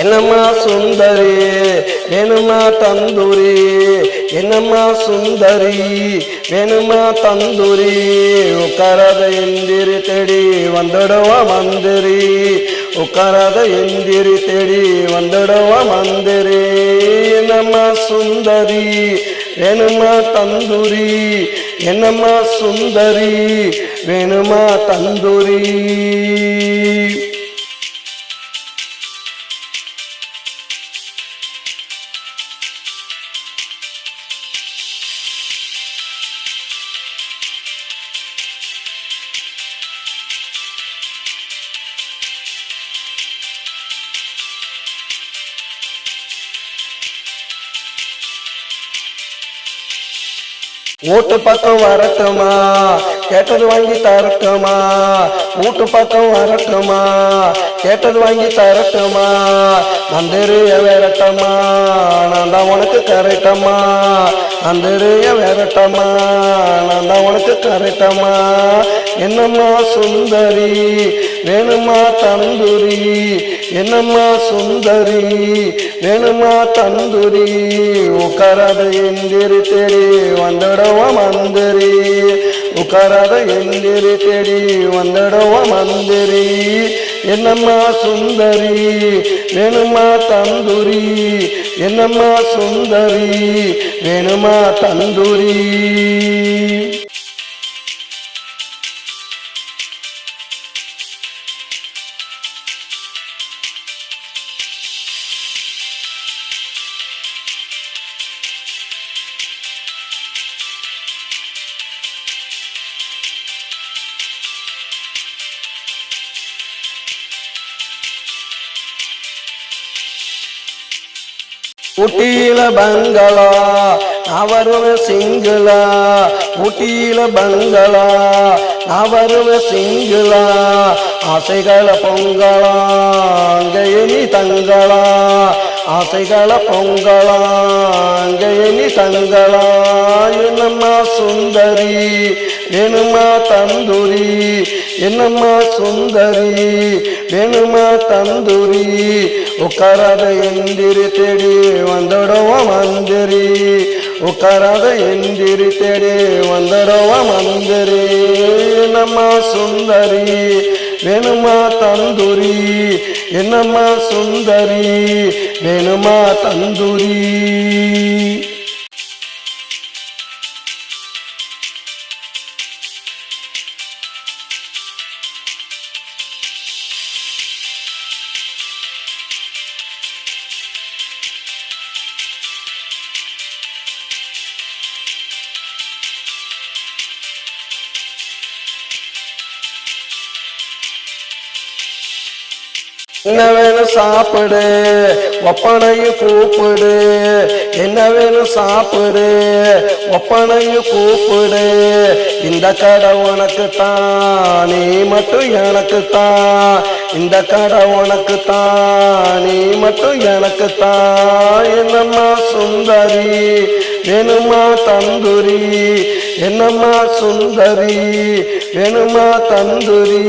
என்னம்மா சுந்தரி? வேணுமா தந்தூரி? என்னம்மா சுந்தரி? வேணுமா தந்தூரி? உட்காராத எந்திரி தேடி வந்துடுவா மந்திரி. உட்காராத எந்திரி தேடி வந்துடுவா மந்திரி. என்னம்மா சுந்தரி? வேணுமா தந்தூரி? என்னம்மா சுந்தரி? வேணுமா தந்தூரி? வீட்டு பக்கம் வரட்டுமா? கேட்டது வாங்கி தரட்டுமா? வீட்டு பக்கம் வரட்டுமா? கேட்டது வாங்கி தரட்டுமா? நந்திரிய வேறட்டம்மா நான் தான் உனக்கு கரெக்டமா நந்திரிய வேறட்டம்மா நான் தான் உனக்கு கரெக்டம்மா என்னம்மா சுந்தரி? வேணுமா தந்துரி? என்னம்மா சுந்தரி? வேணுமா தந்துரி? உக்கரத எந்திரி தேடி வந்துடவ மந்திரி. உக்கரத எந்திரி தேடி வந்துடவ மந்திரி. என்னம்மா சுந்தரி? வேணுமா தந்துரி? என்னம்மா சுந்தரி? வேணுமா தந்துரி? ஊட்டியில பங்களா நான் வருவேன் சிங்களா ஊட்டியில பங்களா நான் வருவேன் சிங்களா ஆசைகளை பொங்கலா அங்கே நீ தங்களா ஆசைகளை பொங்கலா அங்கே நீ தங்களா என்னம்மா சுந்தரி வேணுமா தந்தூரி என்னம்மா சுந்தரி வேணுமா தந்தூரி உட்காராத எந்திரி தேடி வந்துடுவா மந்திரி. உட்காராத எந்திரி தேடி வந்துடுவா மந்திரி. என்னம்மா சுந்தரி வேணுமா தந்தூரி? என்னம்மா சுந்தரி வேணுமா தந்தூரி? என்ன வேணும் சாப்பிடு ஒப்பனையும் கூப்பிடு. என்ன வேணும் சாப்பிடு ஒப்பனையும் கூப்பிடு. இந்த கடை உனக்கு தான் நீ மட்டும் எனக்கு தான் இந்த கடை உனக்கு தான் நீ மட்டும் எனக்கு தான் என்னம்மா சுந்தரி வேணுமா தந்துரி என்னம்மா சுந்தரி வேணுமா தந்துரி?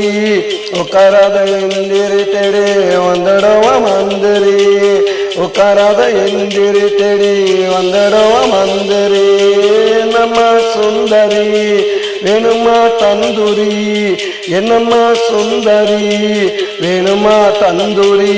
உக்காராத எந்திரி தேடி வந்துடவ மந்திரி? உக்காராத எந்திரி தேடி வந்துடவ மந்திரி? என்னம்மா சுந்தரி வேணுமா தந்துரி? என்னம்மா சுந்தரி வேணுமா தந்துரி?